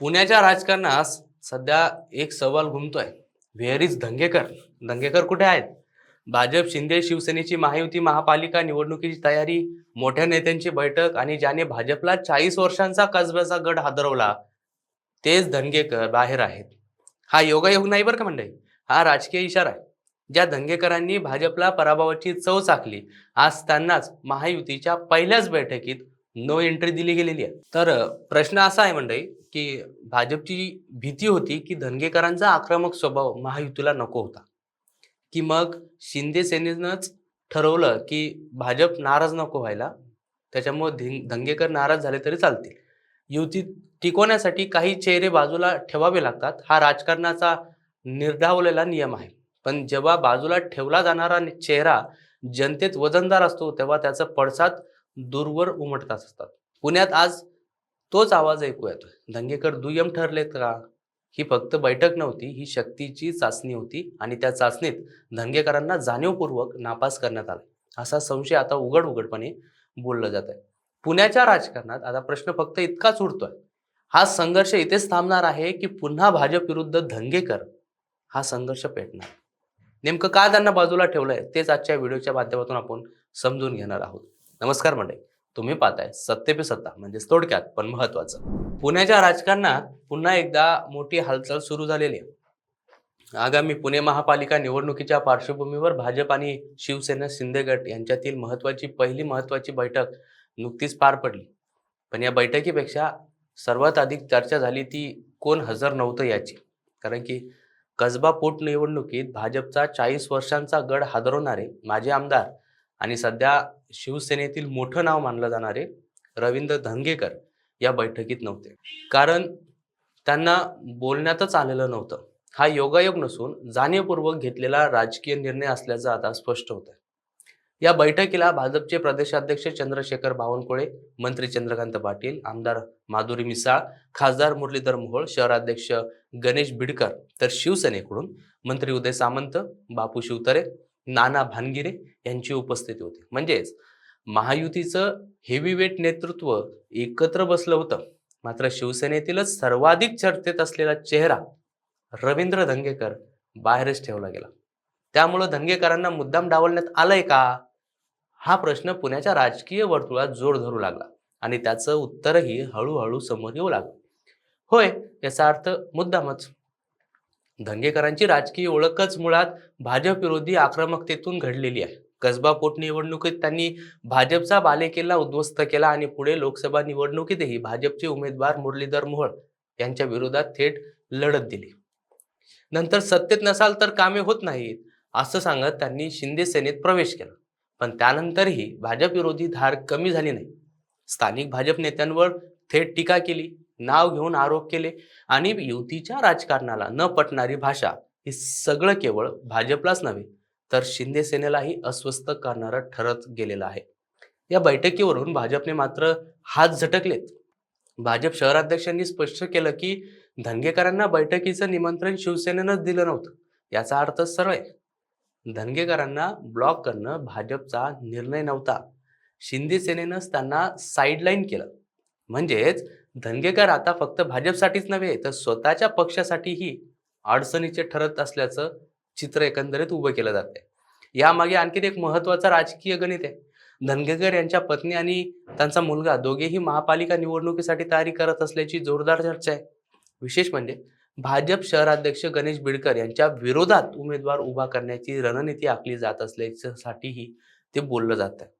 पुण्याच्या राजकारणात सध्या एक सवाल घुमतोय. Where is Dhangekar? धंगेकर कुठे आहेत? भाजप शिंदे शिवसेनेची महायुती महापालिका निवडणुकीची तयारी मोठ्या नेत्यांची बैठक आणि ज्याने भाजपला चाळीस वर्षांचा कसब्याचा गड हादरवला तेच धनगेकर बाहेर आहेत. हा योगायोग नाही बरं का मंडळी? हा राजकीय इशारा आहे. ज्या धंगेकरांनी भाजपला पराभवाची चव चाकली आज त्यांनाच महायुतीच्या पहिल्याच बैठकीत नो एंट्री दिली गेलेली आहे. तर प्रश्न असा आहे मंडळी की भाजपची भीती होती की धनगेकरांचा आक्रमक स्वभाव महायुतीला नको होता. की मग शिंदे सेनेनंच ठरवलं की भाजप नाराज नको व्हायला त्याच्यामुळे धंगेकर नाराज झाले तरी चालतील. युती टिकवण्यासाठी काही चेहरे बाजूला ठेवावे लागतात हा राजकारणाचा निर्धावलेला नियम आहे. पण जेव्हा बाजूला ठेवला जाणारा चेहरा जनतेत वजनदार असतो तेव्हा त्याचा पडसाद दूरवर उमटतात असतात. पुण्यात आज तोच आवाज ऐकू येतोय. दंगेकर दुय्यम ठरलेत का? ही फक्त बैठक नव्हती ही शक्तीची चाचणी होती आणि त्या चाचणीत दंगेकरांना जाणीवपूर्वक नापास करण्यात आला. असा संशय आता उघड उघडपणे बोललं जात आहे पुण्याच्या राजकारणात आता प्रश्न फक्त इतकाच उरतोय हा संघर्ष इथेच थांबणार आहे की पुन्हा भाजप विरुद्ध धंगेकर हा संघर्ष पेटणार. नेमकं का त्यांना बाजूला ठेवलंय तेच आजच्या व्हिडिओच्या माध्यमातून आपण समजून घेणार आहोत. नमस्कार मंडळी तुम्ही पाहताय सत्य पे सत्ता म्हणजेच थोडक्यात पण महत्वाचं पुण्याच्या राजकारणात पुन्हा एकदा मोठी हालचाल सुरू झालेली आहे. आगामी पुणे महापालिका निवडणुकीच्या पार्श्वभूमीवर भाजप आणि शिवसेना शिंदे गट यांच्यातील महत्वाची पहिली महत्वाची बैठक नुकतीच पार पडली. पण या बैठकीपेक्षा सर्वात अधिक चर्चा झाली ती कोण हजर नव्हतं याची. कारण की कसबा पोटनिवडणुकीत भाजपचा चाळीस वर्षांचा गड हादरवणारे माजी आमदार आणि सध्या शिवसेनेतील मोठं नाव मानलं जाणारे रवींद्र धंगेकर या बैठकीत नव्हते. कारण त्यांना बोलण्यातच आलेलं नव्हतं. हा योगायोग नसून जाणीवपूर्वक घेतलेला राजकीय निर्णय असल्याचं आता स्पष्ट होत आहे या बैठकीला भाजपचे प्रदेशाध्यक्ष चंद्रशेखर बावनकुळे मंत्री चंद्रकांत पाटील आमदार माधुरी मिसाळ खासदार मुरलीधर मोहोळ शहराध्यक्ष गणेश बिडकर तर शिवसेनेकडून मंत्री उदय सामंत बापू शिवतरे नाना भानगिरे यांची उपस्थिती होती. म्हणजेच महायुतीचं हेवीवेट नेतृत्व एकत्र बसलं होतं. मात्र शिवसेनेतीलच सर्वाधिक चर्चेत असलेला चेहरा रवींद्र धंगेकर बाहेरच ठेवला गेला. त्यामुळं धंगेकरांना मुद्दाम डावलण्यात आलंय का? हा प्रश्न पुण्याच्या राजकीय वर्तुळात जोर धरू लागला आणि त्याचं उत्तरही हळूहळू समोर येऊ लागलं. होय याचा अर्थ मुद्दामच. धंगेकरांची राजकीय ओळखच मुळात भाजप विरोधी आक्रमकतेतून घडलेली आहे. कसबा पोटनिवडणुकीत त्यांनी भाजपचा बालेकिल्ला उद्ध्वस्त केला आणि पुढे लोकसभा निवडणुकीतही भाजपचे उमेदवार मुरलीधर मोहोळ यांच्या विरोधात थेट लढत दिली. नंतर सत्तेत नसाल तर कामे होत नाहीत असं सांगत त्यांनी शिंदे सेनेत प्रवेश केला. पण त्यानंतरही भाजप विरोधी धार कमी झाली नाही. स्थानिक भाजप नेत्यांवर थेट टीका केली. नाव घेऊन आरोप केले आणि युतीच्या राजकारणाला न पटणारी भाषा ही सगळं केवळ भाजपलाच नव्हे तर शिंदे सेनेलाही अस्वस्थ करणारं ठरत गेलेलं आहे. या बैठकीवरून भाजपने मात्र हात झटकलेत. भाजप शहराध्यक्षांनी स्पष्ट केलं की धनगेकरांना बैठकीचं निमंत्रण शिवसेनेनंच दिलं नव्हतं याचा अर्थ सरळ आहे. धनगेकरांना ब्लॉक करणं भाजपचा निर्णय नव्हता. शिंदे सेनेनंच त्यांना साईडलाईन केलं. म्हणजेच धनगेकर आता फक्त भाजपसाठीच नव्हे तर स्वतःच्या पक्षासाठीही अडचणीचे ठरत असल्याचं चित्र एकंदरीत उभं केलं जात आहे. यामागे आणखीन एक महत्वाचं राजकीय गणित आहे. धनगेकर यांच्या पत्नी आणि त्यांचा मुलगा दोघेही महापालिका निवडणुकीसाठी तयारी करत असल्याची जोरदार चर्चा आहे. विशेष म्हणजे भाजप शहराध्यक्ष गणेश बिडकर यांच्या विरोधात उमेदवार उभा करण्याची रणनीती आखली जात असल्यासाठीही ते बोललं जात आहे.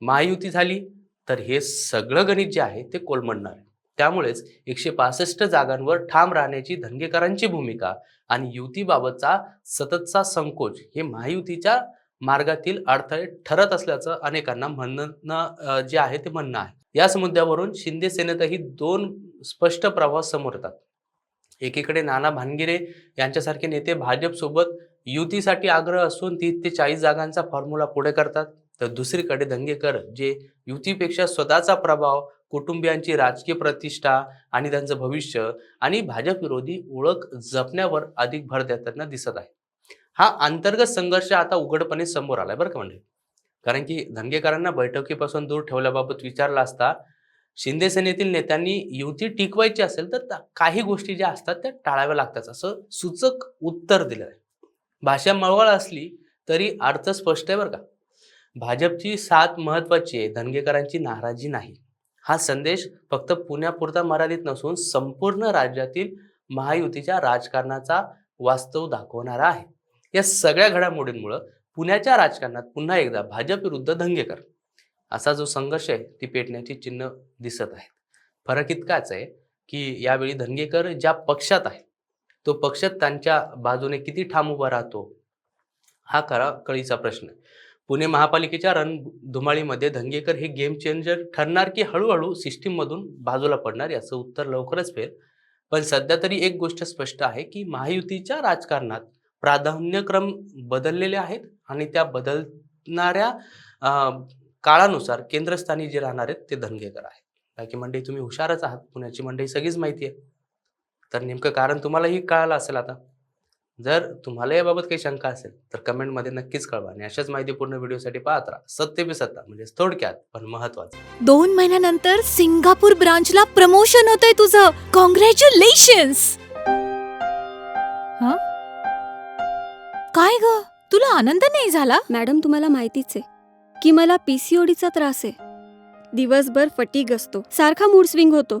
महायुती झाली तर हे सगळं गणित जे आहे ते कोलमडणार आहे. त्यामुळेच एकशे पासष्ट जागांवर ठाम राहण्याची धनगेकरांची भूमिका आणि युतीबाबतचा सततचा संकोच हे महायुतीच्या मार्गातील अडथळे ठरत असल्याचं अनेकांना म्हणणं जे आहे ते म्हणणं आहे. याच मुद्द्यावरून शिंदे सेनेतही दोन स्पष्ट प्रवास समोर येतात. एकीकडे नाना भानगिरे यांच्यासारखे नेते भाजपसोबत युतीसाठी आग्रह असून तीस ते चाळीस जागांचा फॉर्म्युला पुढे करतात. तर दुसरीकडे दंगेकर जे युतीपेक्षा स्वतःचा प्रभाव कुटुंबियांची राजकीय प्रतिष्ठा आणि त्यांचं भविष्य आणि भाजप विरोधी ओळख जपण्यावर अधिक भर देताना दिसत आहे. हा अंतर्गत संघर्ष आता उघडपणे समोर आलाय बरं का म्हणजे कारण की धनगेकरांना बैठकीपासून दूर ठेवल्याबाबत विचारला असता शिंदे सेनेतील नेत्यांनी युती टिकवायची असेल तर काही गोष्टी ज्या असतात त्या टाळाव्या लागतात. असं सूचक उत्तर दिलं आहे भाषा मळवळ असली तरी अर्थ स्पष्ट आहे बरं का. भाजपची साथ महत्वाची आहे. धनगेकरांची नाराजी नाही. हा संदेश फक्त पुण्यापुरता मर्यादित नसून संपूर्ण राज्यातील महायुतीच्या राजकारणाचा वास्तव दाखवणारा आहे. या सगळ्या घडामोडींमुळं पुण्याच्या राजकारणात पुन्हा एकदा भाजप विरुद्ध दंगेकर असा जो संघर्ष आहे ती पेटण्याची चिन्ह दिसत आहेत. फरक इतकाच आहे की यावेळी धनगेकर ज्या पक्षात आहे तो पक्ष त्यांच्या बाजूने किती ठाम उभा राहतो हा खरा कळीचा प्रश्न आहे. पुणे महापालिकेच्या रणधुमाळीमध्ये धंगेकर हे गेम चेंजर ठरणार की हळूहळू सिस्टीममधून बाजूला पडणार याचं उत्तर लवकरच फेल पण सध्या तरी एक गोष्ट स्पष्ट आहे की महायुतीच्या राजकारणात प्राधान्यक्रम बदललेले आहेत आणि त्या बदलणाऱ्या काळानुसार केंद्रस्थानी जे राहणार आहेत ते धनगेकर आहेत. बाकी मंडळी तुम्ही हुशारच आहात. पुण्याची मंडळी सगळीच माहिती आहे. तर नेमकं कारण तुम्हालाही कळालं असेल आता. जर तुम्हाला याबाबत काही शंका असेल तर कमेंटमध्ये नक्कीच कळवा आणि अशाच माहितीपूर्ण व्हिडिओसाठी पाहत राहा. सत्य बी सत्ता म्हणजे थोडक्यात पण महत्वाचं दोन महिन्यानंतर सिंगापूर ब्रांचला प्रमोशन होतंय तुझं. कॉंग्रॅच्युलेशन्स काय ग? तुला आनंद नाही झाला? मॅडम तुम्हाला माहितीच आहे की मला पीसीओडीचा त्रास आहे. दिवसभर फटीग असतो. सारखा मूड स्विंग होतो.